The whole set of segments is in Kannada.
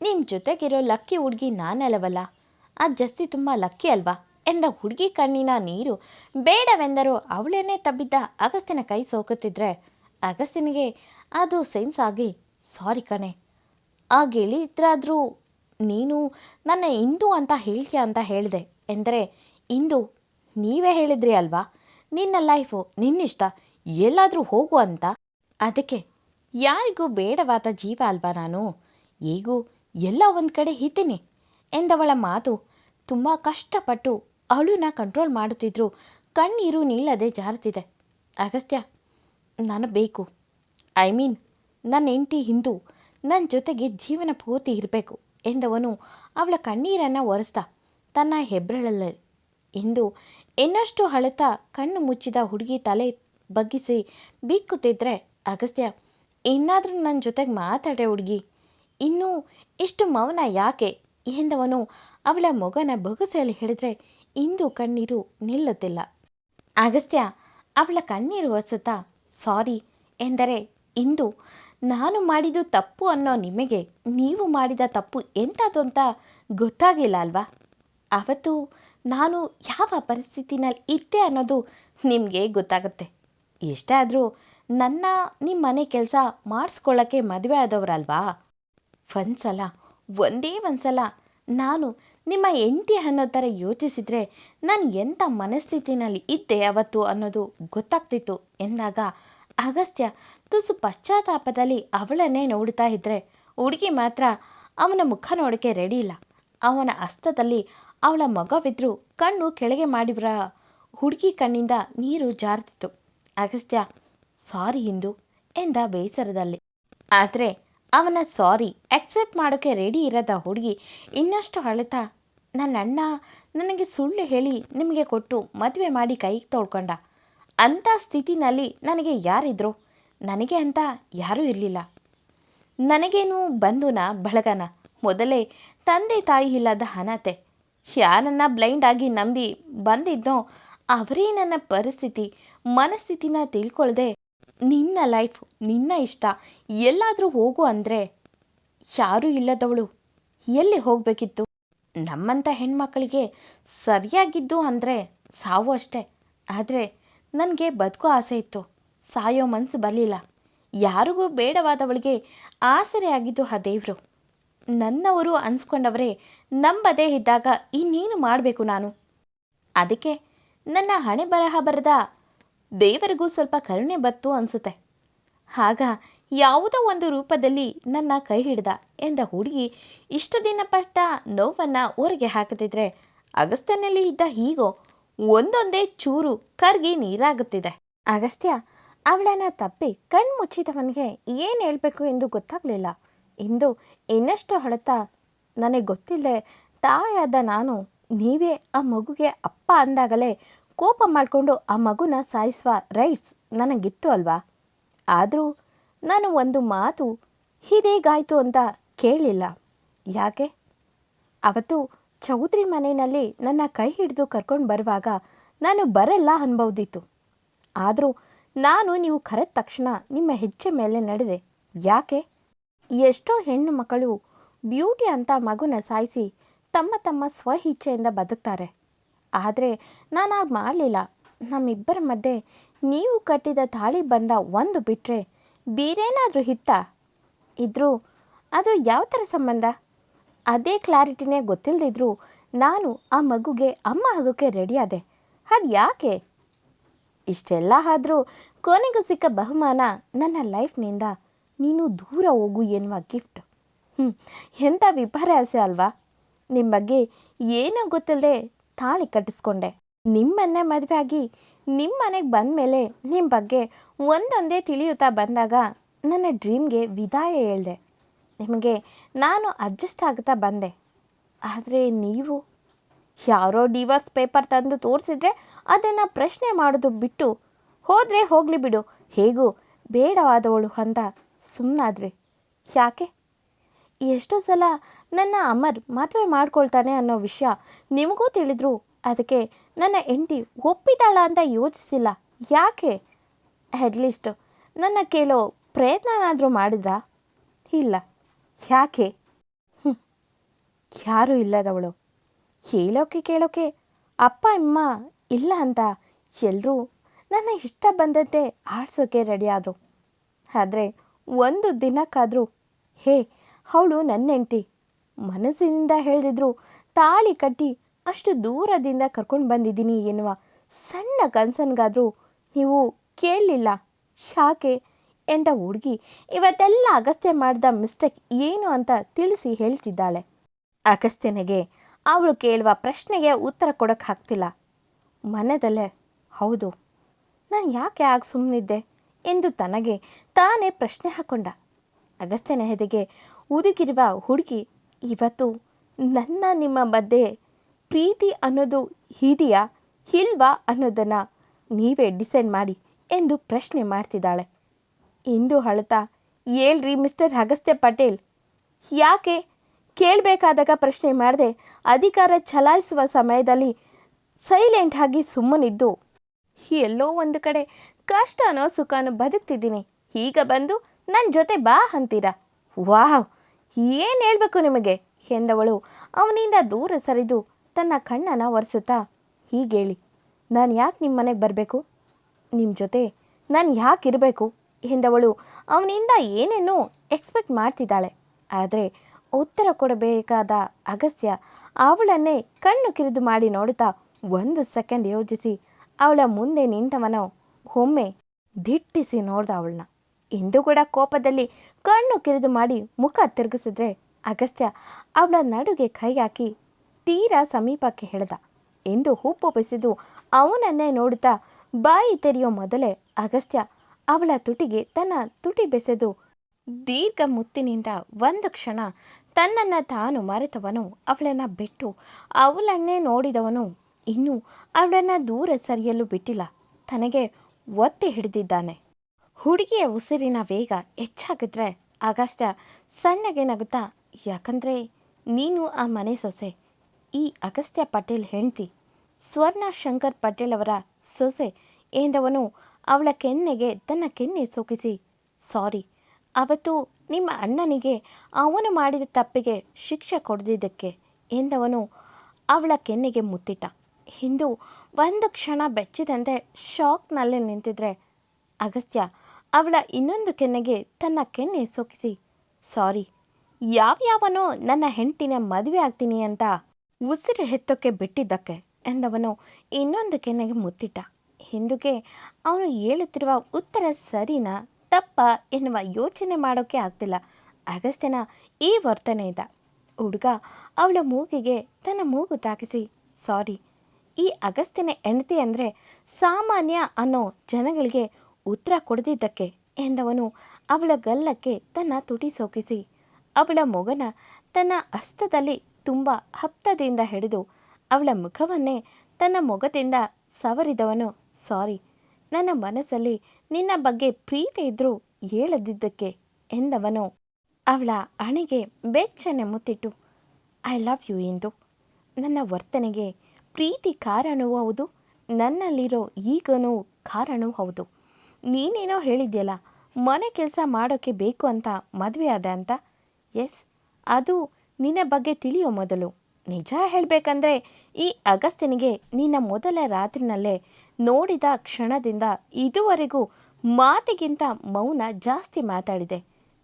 ನಿಮ್ಮ ಜೊತೆಗಿರೋ ಲಕ್ಕಿ ಹುಡುಗಿ ನಾನಲ್ಲವಲ್ಲ? ಆ ಜಸ್ತಿ ತುಂಬ ಲಕ್ಕಿ ಅಲ್ವಾ? ಎಂದ ಹುಡುಗಿ ಕಣ್ಣಿನ ನೀರು ಬೇಡವೆಂದರೂ ಅವಳೇನೇ ತಬ್ಬಿದ್ದ ಅಗಸ್ತಿನ ಕೈ ಸೋಕುತ್ತಿದ್ರೆ ಅಗಸ್ತಿನಿಗೆ ಅದು ಸೆನ್ಸ್ ಆಗಿ ಸಾರಿ ಕಣೆ, ಆ ಗೆಳಿದ್ರಾದರೂ ನೀನು ನನ್ನ ಇಂದು ಅಂತ ಹೇಳ್ತೀಯ ಅಂತ ಹೇಳಿದೆ. ಎಂದರೆ, ಇಂದು ನೀವೇ ಹೇಳಿದ್ರಿ ಅಲ್ವಾ? ನಿನ್ನ ಲೈಫು ನಿನ್ನಿಷ್ಟ, ಎಲ್ಲಾದರೂ ಹೋಗು ಅಂತ? ಅದಕ್ಕೆ, ಯಾರಿಗೂ ಬೇಡವಾದ ಜೀವ ಅಲ್ವಾ ನಾನು? ಈಗೂ ಎಲ್ಲ ಒಂದು ಕಡೆ ಇದ್ದೀನಿ ಎಂದವಳ ಮಾತು ತುಂಬ ಕಷ್ಟಪಟ್ಟು ಅವಳನ್ನ ಕಂಟ್ರೋಲ್ ಮಾಡುತ್ತಿದ್ರು. ಕಣ್ಣೀರು ನಿಲ್ಲದೆ ಜಾರುತ್ತಿದೆ. ಅಗಸ್ತ್ಯ, ನಾನು ಬೇಕು. ಐ ಮೀನ್ ನನ್ನ ಹೆಂಡತಿ ಹಿಂದೂ ನನ್ನ ಜೊತೆಗೆ ಜೀವನ ಪೂರ್ತಿ ಇರಬೇಕು ಎಂದವನು ಅವಳ ಕಣ್ಣೀರನ್ನು ಒರೆಸ್ತಾ ತನ್ನ ಹೆಬ್ಬರಳಲ್ಲಿ ಎಂದು ಇನ್ನಷ್ಟು ಹಳತ ಕಣ್ಣು ಮುಚ್ಚಿದ ಹುಡುಗಿ ತಲೆ ಬಗ್ಗಿಸಿ ಬಿಕ್ಕುತ್ತಿದ್ರೆ ಅಗಸ್ತ್ಯ, ಇನ್ನಾದರೂ ನನ್ನ ಜೊತೆಗೆ ಮಾತಾಡೆ ಹುಡುಗಿ. ಇನ್ನೂ ಇಷ್ಟು ಮೌನ ಯಾಕೆ? ಎಂದವನು ಅವಳ ಮಗನ ಬೊಗಸೆಯಲ್ಲಿ ಹಿಡಿದ್ರೆ ಇಂದು ಕಣ್ಣೀರು ನಿಲ್ಲುತ್ತಿಲ್ಲ. ಅಗಸ್ತ್ಯ, ಅವಳ ಕಣ್ಣೀರು ಒರೆಸುತ್ತಾ, ಸಾರಿ ಎಂದರೆ ಇಂದು ನಾನು ಮಾಡಿದ್ದು ತಪ್ಪು ಅನ್ನೋ ನಿಮಗೆ ನೀವು ಮಾಡಿದ ತಪ್ಪು ಎಂಥದ್ದು ಅಂತ ಗೊತ್ತಾಗಿಲ್ಲ ಅಲ್ವಾ? ಅವತ್ತು ನಾನು ಯಾವ ಪರಿಸ್ಥಿತಿನಲ್ಲಿ ಇದ್ದೆ ಅನ್ನೋದು ನಿಮಗೆ ಗೊತ್ತಾಗುತ್ತೆ. ಎಷ್ಟೇ ಆದರೂ ನನ್ನ ನಿಮ್ಮ ಮನೆ ಕೆಲಸ ಮಾಡಿಸ್ಕೊಳ್ಳೋಕ್ಕೆ ಮದುವೆ ಆದವರಲ್ವಾ? ಒಂದ್ಸಲ, ಒಂದೇ ಒಂದ್ಸಲ ನಾನು ನಿಮ್ಮ ಹೆಂಡತಿ ಅನ್ನೋ ಥರ ಯೋಚಿಸಿದರೆ ನಾನು ಎಂಥ ಮನಸ್ಥಿತಿನಲ್ಲಿ ಇದ್ದೆ ಅವತ್ತು ಅನ್ನೋದು ಗೊತ್ತಾಗ್ತಿತ್ತು ಎಂದಾಗ ಅಗಸ್ತ್ಯ ತುಸು ಪಶ್ಚಾತ್ತಾಪದಲ್ಲಿ ಅವಳನ್ನೇ ನೋಡ್ತಾ ಇದ್ದರೆ ಹುಡುಗಿ ಮಾತ್ರ ಅವನ ಮುಖ ನೋಡೋಕ್ಕೆ ರೆಡಿ ಇಲ್ಲ. ಅವನ ಹಸ್ತದಲ್ಲಿ ಅವಳ ಮಗವಿದ್ರೂ ಕಣ್ಣು ಕೆಳಗೆ ಮಾಡಿಬ್ರ ಹುಡುಗಿ ಕಣ್ಣಿಂದ ನೀರು ಜಾರ್ತಿತ್ತು. ಅಗಸ್ತ್ಯ, ಸಾರಿ ಇಂದು ಎಂದ ಬೇಸರದಲ್ಲಿ. ಆದರೆ ಅವನ ಸಾರಿ ಅಕ್ಸೆಪ್ಟ್ ಮಾಡೋಕ್ಕೆ ರೆಡಿ ಇರದ ಹುಡುಗಿ ಇನ್ನಷ್ಟು ಅಳತಾ ನನ್ನ ಅಣ್ಣ ನನಗೆ ಸುಳ್ಳು ಹೇಳಿ ನಿಮಗೆ ಕೊಟ್ಟು ಮದುವೆ ಮಾಡಿ ಕೈಗೆ ತೊಳ್ಕೊಂಡ. ಅಂಥ ಸ್ಥಿತಿನಲ್ಲಿ ನನಗೆ ಯಾರಿದ್ರು? ನನಗೆ ಅಂತ ಯಾರೂ ಇರಲಿಲ್ಲ. ನನಗೇನು ಬಂಧುನ ಬಳಗನ? ಮೊದಲೇ ತಂದೆ ತಾಯಿ ಇಲ್ಲದ ಅನಾಥೆ ಯಾರನ್ನ ಬ್ಲೈಂಡ್ ಆಗಿ ನಂಬಿ ಬಂದಿದ್ದೋ ಅವರೇ ನನ್ನ ಪರಿಸ್ಥಿತಿ, ಮನಸ್ಥಿತಿನ ತಿಳ್ಕೊಳ್ದೆ ನಿನ್ನ ಲೈಫ್, ನಿನ್ನ ಇಷ್ಟ ಎಲ್ಲಾದರೂ ಹೋಗು ಅಂದರೆ ಯಾರೂ ಇಲ್ಲದವಳು. ಎಲ್ಲಿ ಹೋಗಬೇಕಿತ್ತು? ನಮ್ಮಂಥ ಹೆಣ್ಮಕ್ಕಳಿಗೆ ಸರಿಯಾಗಿದ್ದು ಅಂದರೆ ಸಾವು ಅಷ್ಟೇ. ಆದರೆ ನನಗೆ ಬದುಕೋ ಆಸೆ ಇತ್ತು. ಸಾಯೋ ಮನಸ್ಸು ಬರಲಿಲ್ಲ. ಯಾರಿಗೂ ಬೇಡವಾದವಳಿಗೆ ಆಸರೆ ಆಗಿದ್ದು ಆ ದೇವರು. ನನ್ನವರು ಅನ್ಸ್ಕೊಂಡವರೇ ನಂಬದೇ ಇದ್ದಾಗ ಇನ್ನೇನು ಮಾಡಬೇಕು ನಾನು? ಅದಕ್ಕೆ ನನ್ನ ಹಣೆ ಬರಹ ಬರೆದ ದೇವರಿಗೂ ಸ್ವಲ್ಪ ಕರುಣೆ ಬತ್ತು ಅನಿಸುತ್ತೆ. ಆಗ ಯಾವುದೋ ಒಂದು ರೂಪದಲ್ಲಿ ನನ್ನ ಕೈ ಹಿಡ್ದ ಎಂದ ಹುಡುಗಿ ಇಷ್ಟು ದಿನ ಪಟ್ಟ ನೋವನ್ನು ಊರಿಗೆ ಹಾಕದಿದ್ರೆ ಅಗಸ್ತ್ಯನಲ್ಲಿ ಇದ್ದ ಹೀಗೋ ಒಂದೊಂದೇ ಚೂರು ಕರ್ಗಿ ನೀರಾಗುತ್ತಿದೆ. ಅಗಸ್ತ್ಯ, ಅವಳನ್ನ ತಪ್ಪಿ ಕಣ್ಣು ಮುಚ್ಚಿದವನಿಗೆ ಏನು ಹೇಳಬೇಕು ಎಂದು ಗೊತ್ತಾಗಲಿಲ್ಲ. ಇಂದು ಇನ್ನಷ್ಟು ಹೊಡೆತ ನನಗೆ ಗೊತ್ತಿಲ್ಲದೆ ತಾಯಾದ ನಾನು ನೀವೇ ಆ ಮಗುಗೆ ಅಪ್ಪ ಅಂದಾಗಲೇ ಕೋಪ ಮಾಡಿಕೊಂಡು ಆ ಮಗುನ ಸಾಯಿಸುವ ರೈಟ್ಸ್ ನನಗಿತ್ತು ಅಲ್ವಾ? ಆದರೂ ನಾನು ಒಂದು ಮಾತು ಹೀಗೇಗಾಯಿತು ಅಂತ ಕೇಳಲಿಲ್ಲ ಯಾಕೆ? ಅವತ್ತು ಚೌಧರಿ ಮನೆಯಲ್ಲಿ ನನ್ನ ಕೈ ಹಿಡಿದು ಕರ್ಕೊಂಡು ಬರುವಾಗ ನಾನು ಬರಲ್ಲ ಅನ್ಬೌದಿತ್ತು. ಆದರೂ ನಾನು ನೀವು ಕರೆದ ತಕ್ಷಣ ನಿಮ್ಮ ಹೆಜ್ಜೆ ಮೇಲೆ ನಡೆದೆ. ಯಾಕೆ? ಎಷ್ಟೋ ಹೆಣ್ಣು ಮಕ್ಕಳು ಬ್ಯೂಟಿ ಅಂತ ಮಗುನ ಸಾಯಿಸಿ ತಮ್ಮ ತಮ್ಮ ಸ್ವ ಇಚ್ಛೆಯಿಂದ ಬದುಕ್ತಾರೆ. ಆದರೆ ನಾನು ಆಗ ಮಾಡಲಿಲ್ಲ. ನಮ್ಮಿಬ್ಬರ ಮಧ್ಯೆ ನೀವು ಕಟ್ಟಿದ ತಾಳಿ ಬಂದ ಒಂದು ಬಿಟ್ಟರೆ ಬೇರೇನಾದರೂ ಹಿತ್ತ ಇದ್ದರೂ ಅದು ಯಾವ ಥರ ಸಂಬಂಧ? ಅದೇ ಕ್ಲಾರಿಟಿನೇ ಗೊತ್ತಿಲ್ಲದಿದ್ರೂ ನಾನು ಆ ಮಗುಗೆ ಅಮ್ಮ ಆಗೋಕ್ಕೆ ರೆಡಿಯಾದೆ ಅದು ಯಾಕೆ? ಇಷ್ಟೆಲ್ಲ ಆದರೂ ಕೊನೆಗೂ ಸಿಕ್ಕ ಬಹುಮಾನ ನನ್ನ ಲೈಫ್ನಿಂದ ನೀನು ದೂರ ಹೋಗು ಎನ್ನುವ ಗಿಫ್ಟ್. ಹ್ಞೂ ಎಂಥ ವಿಪರ್ಯಾಸ ಅಲ್ವಾ? ನಿಮ್ಮ ಬಗ್ಗೆ ಏನೋ ಗೊತ್ತಿಲ್ಲದೆ ತಾಳಿ ಕಟ್ಟಿಸ್ಕೊಂಡೆ. ನಿಮ್ಮನ್ನೇ ಮದುವೆ ಆಗಿ ನಿಮ್ಮ ಮನೆಗೆ ಬಂದ ನಿಮ್ಮ ಬಗ್ಗೆ ಒಂದೊಂದೇ ತಿಳಿಯುತ್ತಾ ಬಂದಾಗ ನನ್ನ ಡ್ರೀಮ್ಗೆ ವಿದಾಯ ಹೇಳ್ದೆ. ನಿಮಗೆ ನಾನು ಅಡ್ಜಸ್ಟ್ ಆಗುತ್ತಾ ಬಂದೆ. ಆದರೆ ನೀವು ಯಾರೋ ಡಿವೋರ್ಸ್ ಪೇಪರ್ ತಂದು ತೋರಿಸಿದ್ರೆ ಅದನ್ನು ಪ್ರಶ್ನೆ ಮಾಡೋದು ಬಿಟ್ಟು ಹೋದರೆ ಹೋಗಲಿ ಬಿಡು. ಹೇಗೂ ಬೇಡವಾದವಳು ಅಂತ ಸುಮ್ಮನಾದ್ರಿ ಯಾಕೆ? ಎಷ್ಟೋ ಸಲ ನನ್ನ ಅಮರ್ ಮದುವೆ ಮಾಡ್ಕೊಳ್ತಾನೆ ಅನ್ನೋ ವಿಷಯ ನಿಮಗೂ ತಿಳಿದ್ರು. ಅದಕ್ಕೆ ನನ್ನ ಹೆಂಡತಿ ಒಪ್ಪಿದಾಳ ಅಂತ ಯೋಚಿಸಿಲ್ಲ. ಯಾಕೆ? ಅಟ್ಲೀಸ್ಟ್ ನನ್ನ ಕೇಳೋ ಪ್ರಯತ್ನನಾದರೂ ಮಾಡಿದ್ರಾ? ಇಲ್ಲ. ಯಾಕೆ? ಹ್ಞೂ ಯಾರೂ ಇಲ್ಲದವಳು. ಹೇಳೋಕೆ ಕೇಳೋಕೆ ಅಪ್ಪ, ಅಮ್ಮ ಇಲ್ಲ ಅಂತ ಎಲ್ಲರೂ ನನ್ನ ಇಷ್ಟ ಬಂದಂತೆ ಆಡ್ಸೋಕೆ ರೆಡಿಯಾದರು ಆದರೆ ಒಂದು ದಿನಕ್ಕಾದರೂ ಹೇ ಅವಳು ನನ್ನ ಹೆಂಡ್ತಿ. ಮನಸ್ಸಿನಿಂದ ಹೇಳಿದ್ರು ತಾಳಿ ಕಟ್ಟಿ ಅಷ್ಟು ದೂರದಿಂದ ಕರ್ಕೊಂಡು ಬಂದಿದ್ದೀನಿ ಎನ್ನುವ ಸಣ್ಣ ಕನ್ಸನ್ಗಾದರೂ ನೀವು ಕೇಳಲಿಲ್ಲ. ಯಾಕೆ ಎಂದ ಹುಡುಗಿ ಇವತ್ತೆಲ್ಲ ಅಗಸ್ತ್ಯ ಮಾಡಿದ ಮಿಸ್ಟೇಕ್ ಏನು ಅಂತ ತಿಳಿಸಿ ಹೇಳ್ತಿದ್ದಾಳೆ. ಅಗಸ್ತ್ಯನಿಗೆ ಅವಳು ಕೇಳುವ ಪ್ರಶ್ನೆಗೆ ಉತ್ತರ ಕೊಡೋಕ್ಕೆ ಆಗ್ತಿಲ್ಲ. ಮನದಲ್ಲೇ, ಹೌದು, ನಾನು ಯಾಕೆ ಆಗ ಸುಮ್ಮನಿದ್ದೆ ಎಂದು ತನಗೆ ತಾನೇ ಪ್ರಶ್ನೆ ಹಾಕೊಂಡ. ಅಗಸ್ತ್ಯನ ಹೆದೆಗೆ ಉದುಗಿರುವ ಹುಡುಗಿ, ಇವತ್ತು ನನ್ನ ನಿಮ್ಮ ಮಧ್ಯೆ ಪ್ರೀತಿ ಅನ್ನೋದು ಇದೆಯಾ? ಇಲ್ವಾ ಅನ್ನೋದನ್ನು ನೀವೇ ಡಿಸೈಡ್ ಮಾಡಿ ಎಂದು ಪ್ರಶ್ನೆ ಮಾಡ್ತಿದ್ದಾಳೆ. ಇಂದು ಅಳತಾ ಹೇಳ್ರಿ ಮಿಸ್ಟರ್ ಅಗಸ್ತ್ಯ ಪಟೇಲ್, ಯಾಕೆ ಕೇಳಬೇಕಾದಾಗ ಪ್ರಶ್ನೆ ಮಾಡದೆ ಅಧಿಕಾರ ಚಲಾಯಿಸುವ ಸಮಯದಲ್ಲಿ ಸೈಲೆಂಟ್ ಆಗಿ ಸುಮ್ಮನಿದ್ದು? ಎಲ್ಲೋ ಒಂದು ಕಡೆ ಕಷ್ಟನೋ ಸುಖನೋ ಬದುಕ್ತಿದ್ದೀನಿ. ಈಗ ಬಂದು ನನ್ನ ಜೊತೆ ಬಾ ಅಂತೀರಾ? ವಾವ್, ಏನು ಹೇಳಬೇಕು ನಿಮಗೆ? ಎಂದವಳು. ಅವನಿಂದ ದೂರ ಸರಿದು ತನ್ನ ಕಣ್ಣನ್ನು ಒರೆಸುತ್ತಾ ಹೀಗೇಳಿ ನಾನು ಯಾಕೆ ನಿಮ್ಮ ಮನೆಗೆ ಬರಬೇಕು? ನಿಮ್ಮ ಜೊತೆ ನಾನು ಯಾಕೆ ಇರಬೇಕು? ಎಂದವಳು. ಅವನಿಂದ ಏನೇನೋ ಎಕ್ಸ್ಪೆಕ್ಟ್ ಮಾಡ್ತಿದ್ದಾಳೆ? ಆದರೆ ಉತ್ತರ ಕೊಡಬೇಕಾದ ಅಗಸ್ಯ ಅವಳನ್ನೇ ಕಣ್ಣು ಕಿರಿದು ಮಾಡಿ ನೋಡುತ್ತಾ ಒಂದು ಸೆಕೆಂಡ್ ಯೋಚಿಸಿ, ಅವಳ ಮುಂದೆ ನಿಂತವನು ಒಮ್ಮೆ ದಿಟ್ಟಿಸಿ ನೋಡ್ದ ಅವಳನ್ನ. ಇಂದು ಕೂಡ ಕೋಪದಲ್ಲಿ ಕಣ್ಣು ಕಿರಿದು ಮಾಡಿ ಮುಖ ತಿರುಗಿಸಿದ್ರೆ ಅಗಸ್ತ್ಯ ಅವಳ ನಡುಗೆ ಕೈ ಹಾಕಿ ತೀರಾ ಸಮೀಪಕ್ಕೆ ಹೇಳ್ದ. ಎಂದು ಹುಪ್ಪು ಬೆಸೆದು ಅವನನ್ನೇ ನೋಡುತ್ತಾ ಬಾಯಿ ತೆರೆಯೋ ಮೊದಲೇ ಅಗಸ್ತ್ಯ ಅವಳ ತುಟಿಗೆ ತನ್ನ ತುಟಿ ಬೆಸೆದು ದೀರ್ಘ ಮುತ್ತಿನಿಂದ ಒಂದು ಕ್ಷಣ ತನ್ನನ್ನು ತಾನು ಮರೆತವನು, ಅವಳನ್ನು ಬಿಟ್ಟು ಅವಳನ್ನೇ ನೋಡಿದವನು ಇನ್ನೂ ಅವಳನ್ನು ದೂರ ಸರಿಯಲು ಬಿಟ್ಟಿಲ್ಲ. ತನಗೆ ಒತ್ತಿ ಹಿಡಿದಿದ್ದಾನೆ. ಹುಡುಗಿಯ ಉಸಿರಿನ ವೇಗ ಹೆಚ್ಚಾಗಿದ್ರೆ ಅಗಸ್ತ್ಯ ಸಣ್ಣಗೆ ನಗುತ್ತಾ, ಯಾಕಂದರೆ ನೀನು ಆ ಮನೆ ಸೊಸೆ. ಈ ಅಗಸ್ತ್ಯ ಪಟೇಲ್ ಹೆಂಡತಿ. ಸ್ವರ್ಣ ಶಂಕರ್ ಪಟೇಲ್ ಅವರ ಸೊಸೆ ಎಂದವನು ಅವಳ ಕೆನ್ನೆಗೆ ತನ್ನ ಕೆನ್ನೆ ಸೋಕಿಸಿ, ಸಾರಿ, ಅವತ್ತು ನಿಮ್ಮ ಅಣ್ಣನಿಗೆ ಅವನು ಮಾಡಿದ ತಪ್ಪಿಗೆ ಶಿಕ್ಷೆ ಕೊಡದಿದ್ದಕ್ಕೆ ಎಂದವನು ಅವಳ ಕೆನ್ನೆಗೆ ಮುತ್ತಿಟ್ಟ. ಹಿಂದು ಒಂದು ಕ್ಷಣ ಬೆಚ್ಚಿದಂತೆ ಶಾಕ್ನಲ್ಲಿ ನಿಂತಿದ್ರೆ ಅಗಸ್ತ್ಯ, ಅವಳ ಇನ್ನೊಂದು ಕೆನ್ನೆಗೆ ತನ್ನ ಕೆನ್ನೆ ಸೋಕಿಸಿ, ಸಾರಿ ಯಾವ್ಯಾವನೋ ನನ್ನ ಹೆಂಡತಿನ ಮದುವೆ ಆಗ್ತೀನಿ ಅಂತ ಉಸಿರು ಹೆತ್ತೋಕ್ಕೆ ಬಿಟ್ಟಿದ್ದಕ್ಕೆ ಎಂದವನು ಇನ್ನೊಂದು ಕೆನ್ನೆಗೆ ಮುತ್ತಿಟ್ಟ. ಹಿಂದಿಗೆ, ಅವನು ಹೇಳುತ್ತಿರುವ ಉತ್ತರ ಸರಿನಾ, ತಪ್ಪ ಎನ್ನುವ ಯೋಚನೆ ಮಾಡೋಕ್ಕೆ ಆಗ್ತಿಲ್ಲ. ಅಗಸ್ತ್ಯನ ಈ ವರ್ತನೆಯಿಂದ ಹುಡುಗ, ಅವಳ ಮೂಗಿಗೆ ತನ್ನ ಮೂಗು ತಾಕಿಸಿ, ಸಾರಿ, ಈ ಅಗಸ್ತ್ಯನ ಹೆಂಡತಿ ಅಂದರೆ ಸಾಮಾನ್ಯ ಅನ್ನೋ ಜನಗಳಿಗೆ ಉತ್ತರ ಕೊಡದಿದ್ದಕ್ಕೆ ಎಂದವನು ಅವಳ ಗಲ್ಲಕ್ಕೆ ತನ್ನ ತುಟಿ ಸೋಕಿಸಿ. ಅವಳ ಮೊಗನ ತನ್ನ ಹಸ್ತದಲ್ಲಿ ತುಂಬ ಹಪ್ತದಿಂದ ಹಿಡಿದು ಅವಳ ಮುಖವನ್ನೇ ತನ್ನ ಮೊಗದಿಂದ ಸವರಿದವನು. ಸಾರಿ, ನನ್ನ ಮನಸ್ಸಲ್ಲಿ ನಿನ್ನ ಬಗ್ಗೆ ಪ್ರೀತಿ ಇದ್ರೂ ಹೇಳದಿದ್ದಕ್ಕೆ ಎಂದವನು. ಅವಳ ಹಣೆಗೆ ಬೆಚ್ಚನೆ ಮುತ್ತಿಟ್ಟು, ಐ ಲವ್ ಯು ಎಂದು ನನ್ನ ವರ್ತನೆಗೆ ಪ್ರೀತಿ ಕಾರಣವೂ ಹೌದು, ನನ್ನಲ್ಲಿರೋ ಈಗನೂ ಕಾರಣವೂ ಹೌದು. ನೀನೇನೋ ಹೇಳಿದ್ಯಲ್ಲ, ಮನೆ ಕೆಲಸ ಮಾಡೋಕ್ಕೆ ಬೇಕು ಅಂತ ಮದುವೆ ಆದ ಅಂತ? ಎಸ್, ಅದು ನಿನ್ನ ಬಗ್ಗೆ ತಿಳಿಯೋ ಮೊದಲು. ನಿಜ ಹೇಳಬೇಕಂದ್ರೆ ಈ ಅಗಸ್ತ್ಯನಿಗೆ ನಿನ್ನ ಮೊದಲ ರಾತ್ರಿನಲ್ಲೇ ನೋಡಿದ ಕ್ಷಣದಿಂದ ಇದುವರೆಗೂ ಮಾತಿಗಿಂತ ಮೌನ ಜಾಸ್ತಿ ಮಾತಾಡಿದೆ.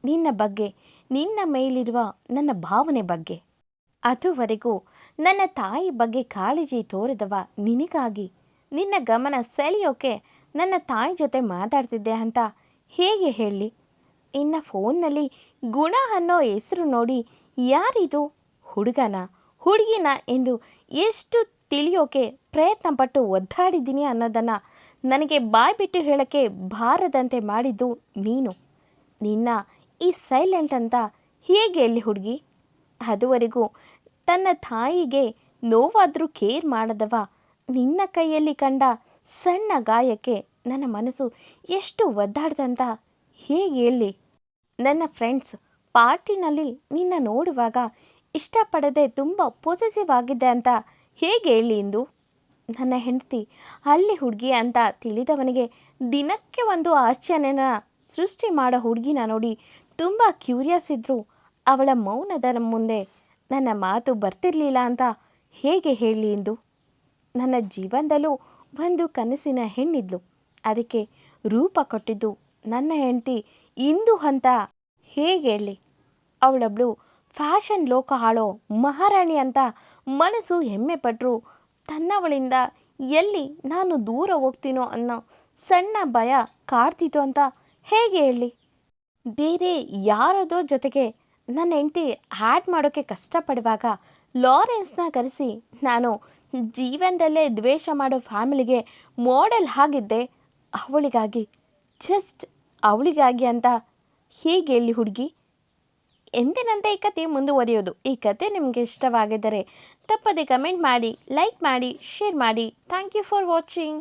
ನಿನ್ನ ಬಗ್ಗೆ, ನಿನ್ನ ಮೇಲಿರುವ ನನ್ನ ಭಾವನೆ ಬಗ್ಗೆ. ಅದುವರೆಗೂ ನನ್ನ ತಾಯಿ ಬಗ್ಗೆ ಕಾಳಜಿ ತೋರಿದವ ನಿನಗಾಗಿ. ನಿನ್ನ ಗಮನ ಸೆಳೆಯೋಕೆ ನನ್ನ ತಾಯಿ ಜೊತೆ ಮಾತಾಡ್ತಿದ್ದೆ ಅಂತ ಹೇಗೆ ಹೇಳಲಿ ಇನ್ನ ಫೋನ್ನಲ್ಲಿ ಗುಣ ಅನ್ನೋ ಹೆಸರು ನೋಡಿ ಯಾರಿದು? ಹುಡುಗನ? ಹುಡುಗಿನ ಎಂದು ಎಷ್ಟು ತಿಳಿಯೋಕೆ ಪ್ರಯತ್ನ ಪಟ್ಟು ಒದ್ದಾಡಿದ್ದೀನಿ ಅನ್ನೋದನ್ನು ನನಗೆ ಬಾಯ್ಬಿಟ್ಟು ಹೇಳೋಕ್ಕೆ ಬಾರದಂತೆ ಮಾಡಿದ್ದು ನೀನು. ನಿನ್ನ ಈ ಸೈಲೆಂಟ್ ಅಂತ ಹೇಗೆ ಹೇಳಿ ಹುಡುಗಿ? ಅದುವರೆಗೂ ತನ್ನ ತಾಯಿಗೆ ನೋವಾದರೂ ಕೇರ್ ಮಾಡದವ? ನಿನ್ನ ಕೈಯಲ್ಲಿ ಕಂಡ ಸಣ್ಣ ಗಾಯಕ್ಕೆ ನನ್ನ ಮನಸ್ಸು ಎಷ್ಟು ಒದ್ದಾಡ್ದಂತ ಹೇಗೆ ಹೇಳಿ? ನನ್ನ ಫ್ರೆಂಡ್ಸ್ ಪಾರ್ಟಿನಲ್ಲಿ ನಿನ್ನ ನೋಡುವಾಗ ಇಷ್ಟಪಡದೆ ತುಂಬ ಪೊಸೆಸಿವ್ ಆಗಿದೆ ಅಂತ ಹೇಗೆ ಹೇಳಿ ಇಂದು? ನನ್ನ ಹೆಂಡತಿ ಹಳ್ಳಿ ಹುಡುಗಿ ಅಂತ ತಿಳಿದವನಿಗೆ ದಿನಕ್ಕೆ ಒಂದು ಆಶ್ಚರ್ಯನ ಸೃಷ್ಟಿ ಮಾಡೋ ಹುಡುಗಿನ ನೋಡಿ ತುಂಬ ಕ್ಯೂರಿಯಸ್ ಇದ್ದರು ಅವಳ ಮೌನದ ಮುಂದೆ ನನ್ನ ಮಾತು ಬರ್ತಿರಲಿಲ್ಲ ಅಂತ ಹೇಗೆ ಹೇಳಿ ಇಂದು? ನನ್ನ ಜೀವನದಲ್ಲೂ ಒಂದು ಕನಸಿನ ಹೆಣ್ಣಿದ್ಲು. ಅದಕ್ಕೆ ರೂಪ ಕೊಟ್ಟಿದ್ದು ನನ್ನ ಹೆಂಡತಿ ಇಂದು ಅಂತ ಹೇಗೆ ಹೇಳಿ. ಅವಳೊಬ್ಳು ಫ್ಯಾಷನ್ ಲೋಕ ಆಳೋ ಮಹಾರಾಣಿ ಅಂತ ಮನಸ್ಸು ಹೆಮ್ಮೆ ಪಟ್ಟರು ತನ್ನವಳಿಂದ ಎಲ್ಲಿ ನಾನು ದೂರ ಹೋಗ್ತೀನೋ ಅನ್ನೋ ಸಣ್ಣ ಭಯ ಕಾಡ್ತಿತ್ತು ಅಂತ ಹೇಗೆ ಹೇಳಿ. ಬೇರೆ ಯಾರದೋ ಜೊತೆಗೆ ನನ್ನ ಹೆಂಡತಿ ಆ್ಯಡ್ ಮಾಡೋಕ್ಕೆ ಕಷ್ಟಪಡುವಾಗ ಲಾರೆನ್ಸ್ನ ಕರೆಸಿ, ನಾನು ಜೀವನದಲ್ಲೇ ದ್ವೇಷ ಮಾಡೋ ಫ್ಯಾಮಿಲಿಗೆ ಮಾಡೆಲ್ ಹಾಗಿದ್ದೆ, ಅವಳಿಗಾಗಿ, ಜಸ್ಟ್ ಅವಳಿಗಾಗಿ ಅಂತ ಹೀಗೆ ಹೇಳಿ ಹುಡುಗಿ ಎಂದಿನಂತೆ ಈ ಕತೆ ಮುಂದುವರಿಯೋದು. ಈ ಕತೆ ನಿಮಗೆ ಇಷ್ಟವಾಗಿದ್ದರೆ ತಪ್ಪದೆ ಕಮೆಂಟ್ ಮಾಡಿ, ಲೈಕ್ ಮಾಡಿ, ಶೇರ್ ಮಾಡಿ. Thank you for watching.